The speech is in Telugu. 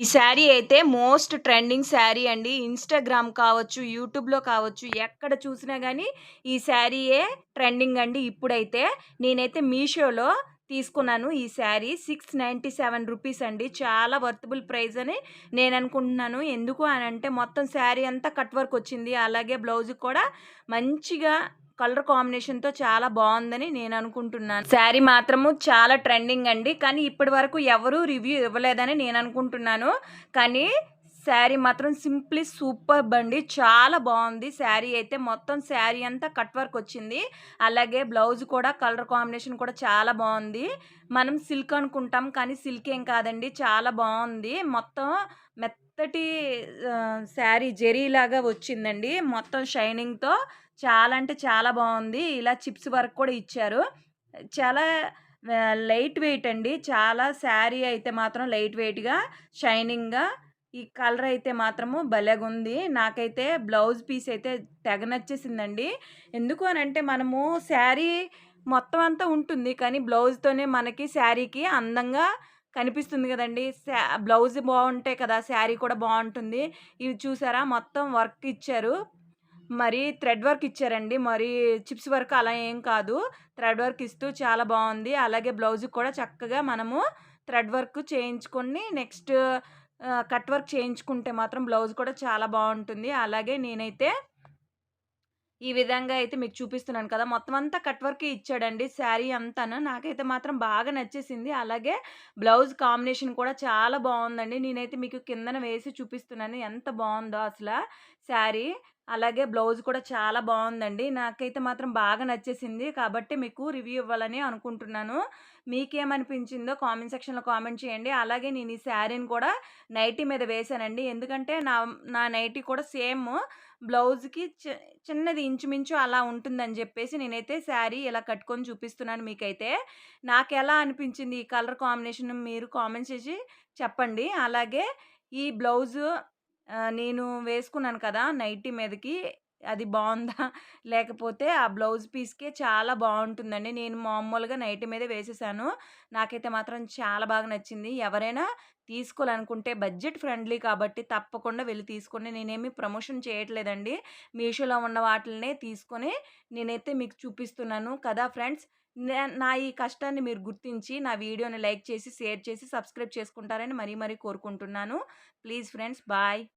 ఈ శారీ అయితే మోస్ట్ ట్రెండింగ్ శారీ అండి. ఇన్‌స్టాగ్రామ్ కావచ్చు, యూట్యూబ్‌లో కావచ్చు, ఎక్కడ చూసినా కానీ ఈ శారీయే ట్రెండింగ్ అండి ఇప్పుడైతే. నేనైతే మీషోలో తీసుకున్నాను ఈ శారీ. రూ. 697 అండి. చాలా వర్తబుల్ ప్రైస్ అని నేను అనుకుంటున్నాను ఎందుకు అని అంటే మొత్తం శారీ అంతా కట్ వర్క్ వచ్చింది. అలాగే బ్లౌజ్ కూడా మంచిగా కలర్ కాంబినేషన్‌తో చాలా బాగుందని నేను అనుకుంటున్నాను శారీ మాత్రము చాలా ట్రెండింగ్ అండి. కానీ ఇప్పటి వరకు ఎవరు రివ్యూ ఇవ్వలేదని నేను అనుకుంటున్నాను కానీ శారీ మాత్రం సింప్లీ సూపర్ అండి. చాలా బాగుంది శారీ అయితే మొత్తం శారీ అంతా కట్ వర్క్ వచ్చింది. అలాగే బ్లౌజ్ కూడా కలర్ కాంబినేషన్ కూడా చాలా బాగుంది మనం సిల్క్ అనుకుంటాం. కానీ సిల్క్ ఏం కాదండి. చాలా బాగుంది మొత్తం మెత్తటి శారీ జెరీలాగా వచ్చిందండి. మొత్తం షైనింగ్‌తో చాలా అంటే చాలా బాగుంది ఇలా చిప్స్ వర్క్ కూడా ఇచ్చారు. చాలా లైట్ వెయిట్ అండి. చాలా శారీ అయితే మాత్రం లైట్ వెయిట్‌గా, షైనింగ్‌గా ఈ కలర్ అయితే మాత్రము భలేగుంది. నాకైతే బ్లౌజ్ పీస్ అయితే తెగ నచ్చేసిందండి. ఎందుకు అని అంటే మనము శారీ మొత్తం అంతా ఉంటుంది. కానీ బ్లౌజ్‌తోనే మనకి శారీకి అందంగా కనిపిస్తుంది కదండి బ్లౌజ్ బాగుంటే కదా! శారీ కూడా బాగుంటుంది ఇది చూసారా? మొత్తం వర్క్ ఇచ్చారు. మరి థ్రెడ్ వర్క్ ఇచ్చారండి. మరి చిప్స్ వర్క్ అలా ఏం కాదు. థ్రెడ్ వర్క్ ఇస్తూ చాలా బాగుంది అలాగే బ్లౌజ్ కూడా చక్కగా మనము థ్రెడ్ వర్క్ చేయించుకొని నెక్స్ట్ కట్ వర్క్ చేయించుకుంటే మాత్రం బ్లౌజ్ కూడా చాలా బాగుంటుంది అలాగే నేనైతే ఈ విధంగా అయితే మీకు చూపిస్తున్నాను కదా! మొత్తం అంతా కట్ వర్క్ ఇచ్చాడండి శారీ అంతాను. నాకైతే మాత్రం బాగా నచ్చేసింది. అలాగే బ్లౌజ్ కాంబినేషన్ కూడా చాలా బాగుందండి నేనైతే మీకు కిందన వేసి చూపిస్తున్నాను. ఎంత బాగుందో అసలు శారీ. అలాగే బ్లౌజ్ కూడా చాలా బాగుందండి నాకైతే మాత్రం బాగా నచ్చేసింది. కాబట్టి మీకు రివ్యూ ఇవ్వాలని అనుకుంటున్నాను. మీకేమనిపించిందో కామెంట్ సెక్షన్‌లో కామెంట్ చేయండి. అలాగే నేను ఈ శారీని కూడా నైటీ మీద వేశానండి. ఎందుకంటే నా నా నైటీ కూడా సేమ్ బ్లౌజ్‌కి చి చిన్నది ఇంచుమించు అలా ఉంటుందని చెప్పేసి నేనైతే శారీ ఇలా కట్టుకొని చూపిస్తున్నాను మీకైతే. నాకు ఎలా అనిపించింది ఈ కలర్ కాంబినేషన్ మీరు కామెంట్ చేసి చెప్పండి. అలాగే ఈ బ్లౌజు నేను వేసుకున్నాను కదా! నైటీ మీదకి అది బాగుందా లేకపోతే ఆ బ్లౌజ్ పీస్‌కే చాలా బాగుంటుందండి నేను మామూలుగా నైటీ మీదే వేసేసాను. నాకైతే మాత్రం చాలా బాగా నచ్చింది. ఎవరైనా తీసుకోవాలనుకుంటే బడ్జెట్ ఫ్రెండ్లీ కాబట్టి తప్పకుండా వెళ్ళి తీసుకుని నేనేమి ప్రమోషన్ చేయట్లేదండి. మీషోలో ఉన్న వాటినే తీసుకొని నేనైతే మీకు చూపిస్తున్నాను కదా ఫ్రెండ్స్. నా ఈ కష్టాన్ని మీరు గుర్తించి నా వీడియోని లైక్ చేసి, షేర్ చేసి, సబ్స్క్రైబ్ చేసుకుంటారని మరీ మరీ కోరుకుంటున్నాను. Please friends bye.